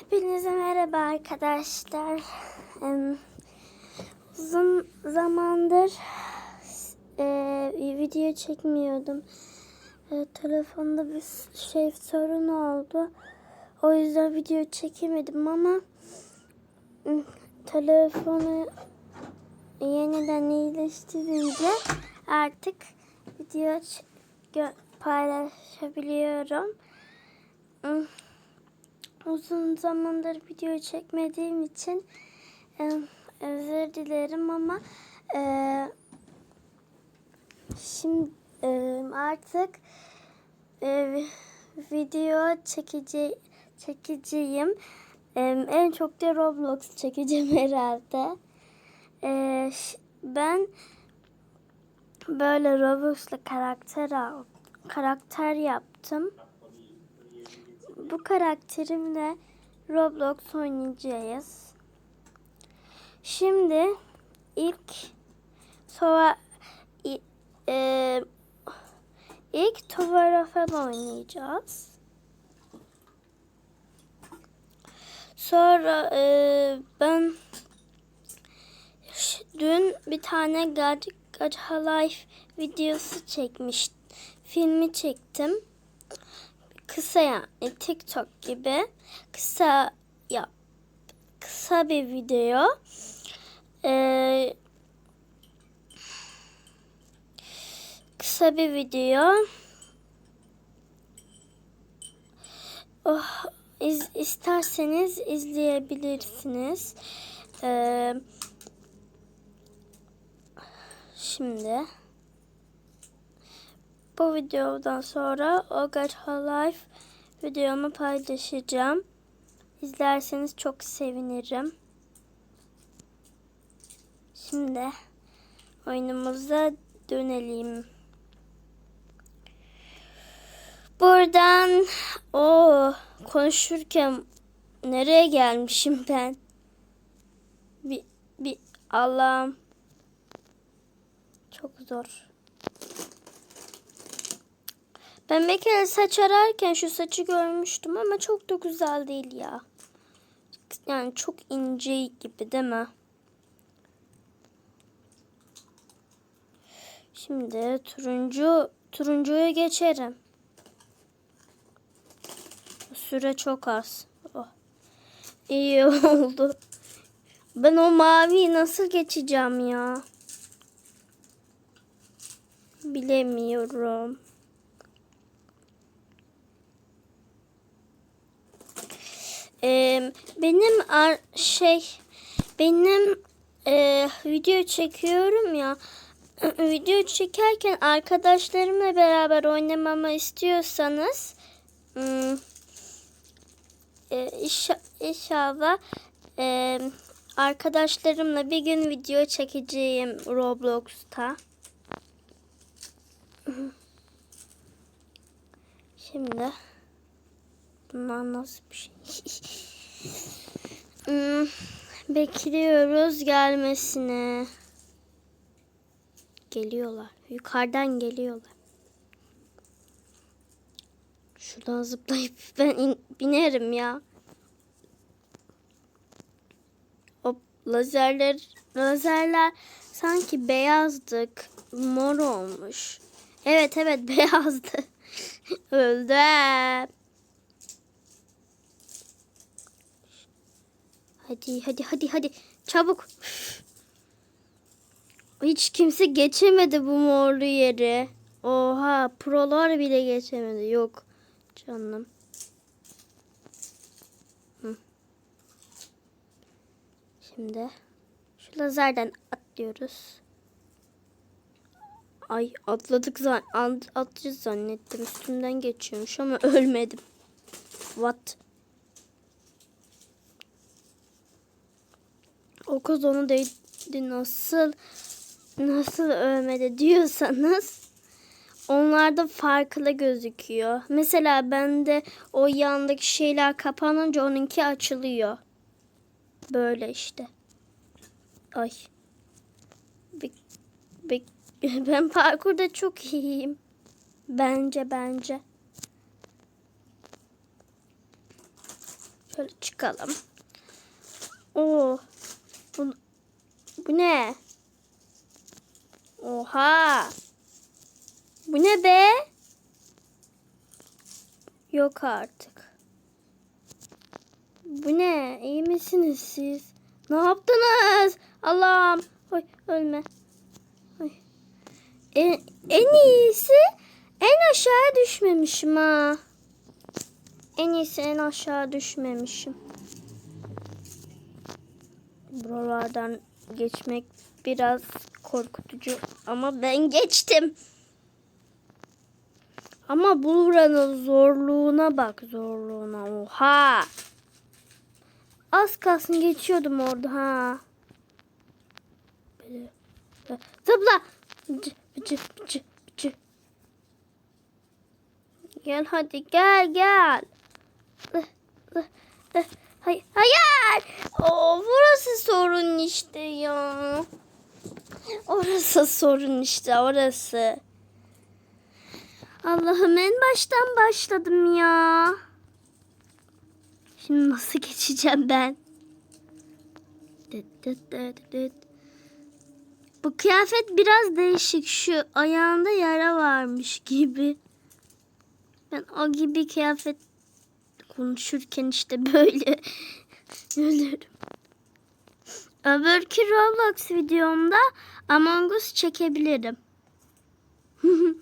Hepinize merhaba arkadaşlar. Uzun zamandır e, video çekmiyordum. E, telefonda bir şey sorun oldu. O yüzden video çekemedim ama telefonu yeniden iyileştirince artık video paylaşabiliyorum. Uzun zamandır video çekmediğim için e, özür dilerim ama e, şimdi e, artık e, video çekici çekeceğim. E, en çok da Roblox çekeceğim herhalde. E, ben böyle Roblox'la karakter karakter yaptım bu karakterimle Roblox oynayacağız. Şimdi ilk sonra i- e, ilk Toverafel oynayacağız. Sonra e, ben dün bir tane God Life videosu çekmiş. Filmi çektim kısa yani TikTok gibi kısa yap kısa bir video. Ee, kısa bir video. Oh, iz, isterseniz izleyebilirsiniz. Ee, şimdi bu videodan sonra O God Her Life videomu paylaşacağım. İzlerseniz çok sevinirim. Şimdi oyunumuza dönelim. Buradan o konuşurken nereye gelmişim ben? Bir, bir Allah'ım çok zor. Ben bir kere saç ararken şu saçı görmüştüm ama çok da güzel değil ya. Yani çok ince gibi değil mi? Şimdi turuncu turuncuya geçerim. Süre çok az. Oh. İyi oldu. Ben o maviyi nasıl geçeceğim ya? Bilemiyorum. Ee, benim ar- şey benim e, video çekiyorum ya video çekerken arkadaşlarımla beraber oynamamı istiyorsanız hmm, e, inşa- inşallah e, arkadaşlarımla bir gün video çekeceğim Roblox'ta. Şimdi bunlar nasıl bir şey? Hmm, bekliyoruz gelmesini. Geliyorlar. Yukarıdan geliyorlar. Şuradan zıplayıp ben in- binerim ya. Hop lazerler lazerler sanki beyazdık. Mor olmuş. Evet evet beyazdı. Öldüm. Hadi hadi hadi hadi çabuk. Hiç kimse geçemedi bu morlu yeri. Oha prolar bile geçemedi. Yok canım. Şimdi şu lazerden atlıyoruz. Ay atladık zan at- atlayacağız zannettim. Üstümden geçiyormuş ama ölmedim. What? O kız onu değdi nasıl nasıl ölmedi diyorsanız onlarda farklı gözüküyor. Mesela bende o yandaki şeyler kapanınca onunki açılıyor. Böyle işte. Ay. Bek, bek, ben parkurda çok iyiyim. Bence bence. Şöyle çıkalım. Oo. Bu, ne? Oha. Bu ne be? Yok artık. Bu ne? İyi misiniz siz? Ne yaptınız? Allah'ım. Oy ölme. Oy. En, en iyisi en aşağı düşmemişim ha. En iyisi en aşağı düşmemişim. Buralardan geçmek biraz korkutucu ama ben geçtim. Ama buranın zorluğuna bak zorluğuna. Oha. Az kalsın geçiyordum orada ha. Zıpla. Gel hadi gel gel. Hay hayır. Oo, burası sorun işte ya. Orası sorun işte orası. Allah'ım en baştan başladım ya. Şimdi nasıl geçeceğim ben? Bu kıyafet biraz değişik. Şu ayağında yara varmış gibi. Ben o gibi kıyafet konuşurken işte böyle ölürüm. Öbürkü Roblox videomda Among Us çekebilirim.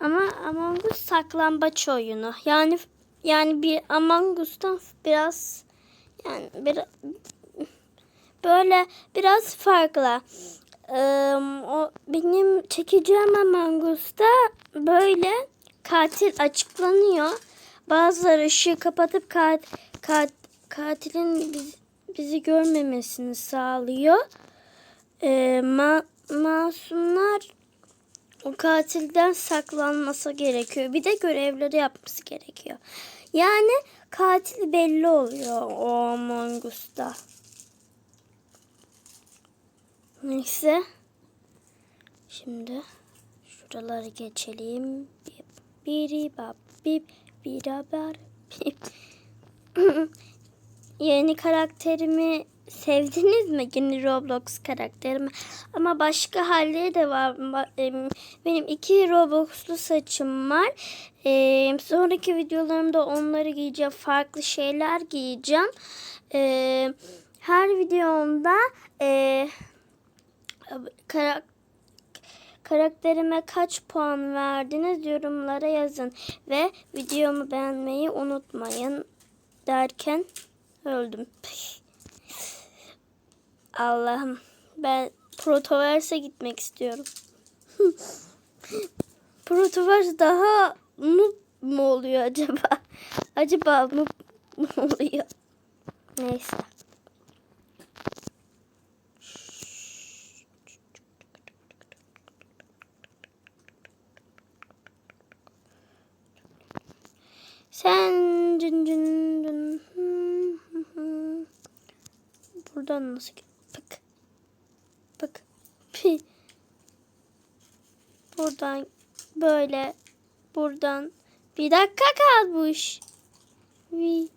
Ama Among Us saklambaç oyunu. Yani yani bir Among Us'tan biraz yani bir böyle biraz farklı. Ee, o benim çekeceğim Among Us'ta böyle katil açıklanıyor. Bazıları ışığı kapatıp kat, kat, katilin biz, bizi görmemesini sağlıyor. Ee, ma, masumlar o katilden saklanması gerekiyor. Bir de görevleri yapması gerekiyor. Yani katil belli oluyor o Among Us'ta. Neyse. Şimdi şuraları geçelim. Biri bab bip biraber bip. Yeni karakterimi sevdiniz mi? Yeni Roblox karakterimi. Ama başka halleri de var. Benim iki Roblox'lu saçım var. Sonraki videolarımda onları giyeceğim. Farklı şeyler giyeceğim. Her videomda e, karak karakterime kaç puan verdiniz yorumlara yazın. Ve videomu beğenmeyi unutmayın derken öldüm. Allah'ım ben Protovers'e gitmek istiyorum. Protovers daha noob mu oluyor acaba? Acaba noob mu oluyor? Neyse. Sen dün dün dün. Pık. Pık. Pi. Buradan böyle buradan bir dakika kalmış. Vi.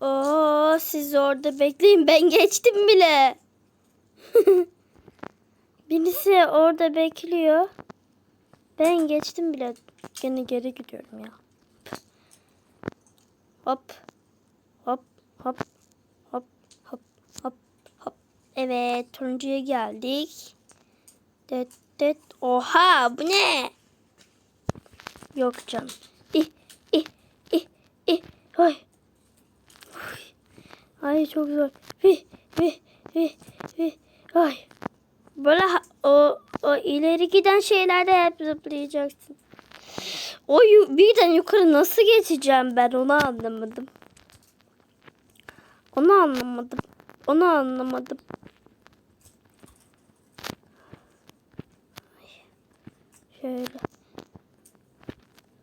Oo, siz orada bekleyin. Ben geçtim bile. Birisi orada bekliyor. Ben geçtim bile. Gene geri gidiyorum ya. Hop. Hop. Hop. Hop. Hop. Hop. Evet. Turuncuya geldik. Dıt dıt. Oha. Bu ne? Yok canım. İh. İh. İh. İh. Ay. Ay çok zor. Vih. Vih. Vih. Vih. Ay. Böyle o, o ileri giden şeylerde hep zıplayacaksın. O birden yukarı nasıl geçeceğim ben onu anlamadım. Onu anlamadım. Onu anlamadım. Şöyle.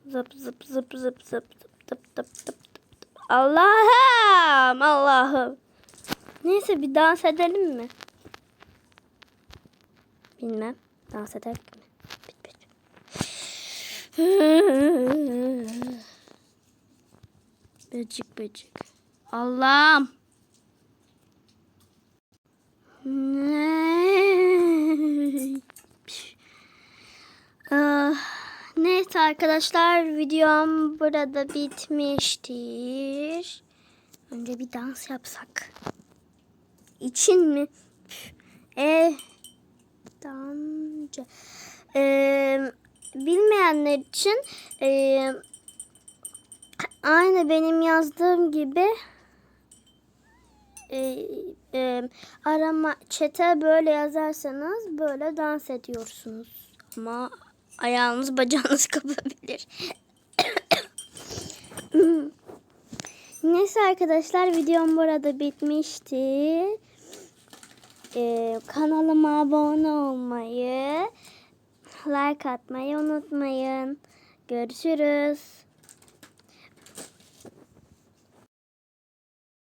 Zıp zıp zıp zıp zıp zıp zıp zıp zıp. Allah'ım Allah'ım. Neyse bir dans edelim mi? Bilmem. Dans ederek mi? Bit bit. Böcek böcek. Allah'ım. Ne? Neyse arkadaşlar videom burada bitmiştir. Önce bir dans yapsak. İçin mi? E dansçı. Ee, bilmeyenler için e, aynı benim yazdığım gibi e, e, arama çete böyle yazarsanız böyle dans ediyorsunuz. Ama ayağınız bacağınız kapabilir. Neyse arkadaşlar videom burada bitmişti. Ee, kanalıma abone olmayı, like atmayı unutmayın. Görüşürüz.